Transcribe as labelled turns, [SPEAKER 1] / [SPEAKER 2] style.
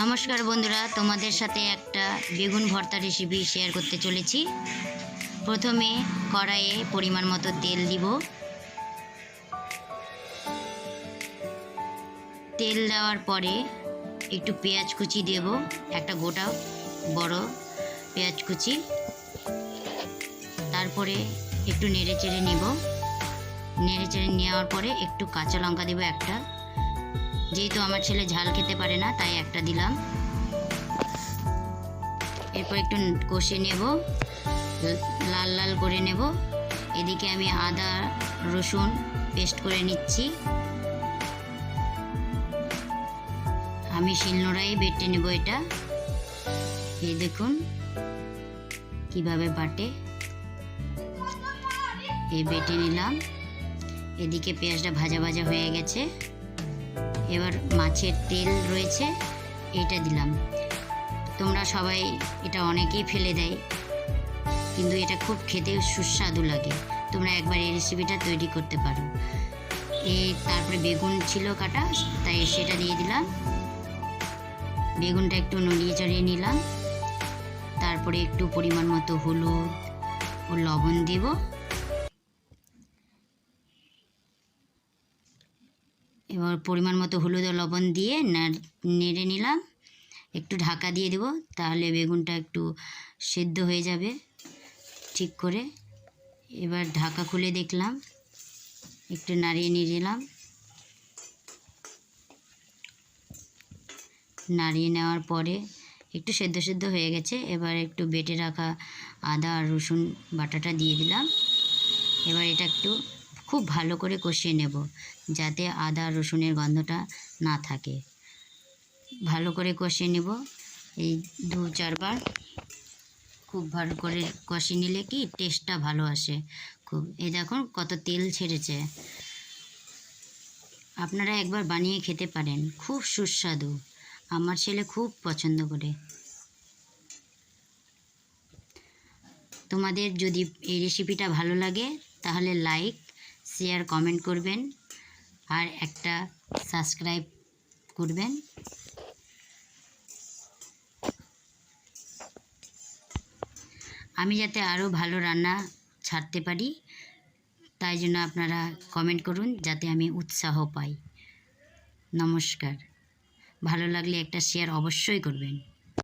[SPEAKER 1] নমস্কার বন্ধুরা, তোমাদের সাথে একটা বেগুন ভর্তা রেসিপি শেয়ার করতে চলেছি। প্রথমে কড়াইয়ে পরিমাণ মতো তেল দিব। তেল দেওয়ার পরে একটু পেঁয়াজ কুচি দেব, একটা গোটা বড় পেঁয়াজ কুচি। তারপরে একটু নেড়ে চেড়ে নেব। নেড়ে চেড়ে নেওয়ার পরে একটু কাঁচা লঙ্কা দেবো একটা। যেহেতু আমার ছেলে ঝাল খেতে পারে না, তাই একটা দিলাম। এরপর একটু কষে নেব, লাল লাল করে নেব। এদিকে আমি আদা, রসুন পেস্ট করে নিচ্ছি। আমি শিলনোড়াই বেটে নেব এটা। এই দেখুন কীভাবে বাটে। এই বেটে নিলাম। এদিকে পেঁয়াজটা ভাজা ভাজা হয়ে গেছে। এবার মাছের তেল রয়েছে, এটা দিলাম। তোমরা সবাই এটা অনেকেই ফেলে দেয়, কিন্তু এটা খুব খেতে সুস্বাদু লাগে। তোমরা একবার এই রেসিপিটা তৈরি করতে পারো। এই তারপরে বেগুন ছিল কাটা, তাই সেটা দিয়ে দিলাম। বেগুনটা একটু নড়িয়ে চড়িয়ে নিলাম। তারপরে একটু পরিমাণ মতো হলুদ ও লবণ দিব। এবার পরিমাণ মতো হলুদ ও লবণ দিয়ে নাড়- নিলাম। একটু ঢাকা দিয়ে দেব, তাহলে বেগুনটা একটু সেদ্ধ হয়ে যাবে ঠিক করে। এবার ঢাকা খুলে দেখলাম, একটু নাড়িয়ে নিলাম। নাড়িয়ে নেওয়ার পরে একটু সেদ্ধ সেদ্ধ হয়ে গেছে, এবার একটু বেটে রাখা আদা আর রসুন বাটাটা দিয়ে দিলাম। এবার এটা একটু খুব ভালো করে কষিয়ে নেব যাতে আদা, রসুনের গন্ধটা না থাকে। ভালো করে কষিয়ে নেব। এই দু চারবার খুব ভালো করে কষিয়ে নিলে কি টেস্টটা ভালো আসে। খুব, এই দেখুন কত তেল ছেড়েছে। আপনারা একবার বানিয়ে খেতে পারেন, খুব সুস্বাদু। আমার ছেলে খুব পছন্দ করে। তোমাদের যদি এই রেসিপিটা ভালো লাগে তাহলে লাইক শেয়ার, কমেন্ট করবেন আর একটা সাবস্ক্রাইব করবেন। আমি যাতে আরও ভালো রান্না ছাড়তে পারি, তাই জন্য আপনারা কমেন্ট করুন যাতে আমি উৎসাহ পাই। নমস্কার। ভালো লাগলে একটা শেয়ার অবশ্যই করবেন।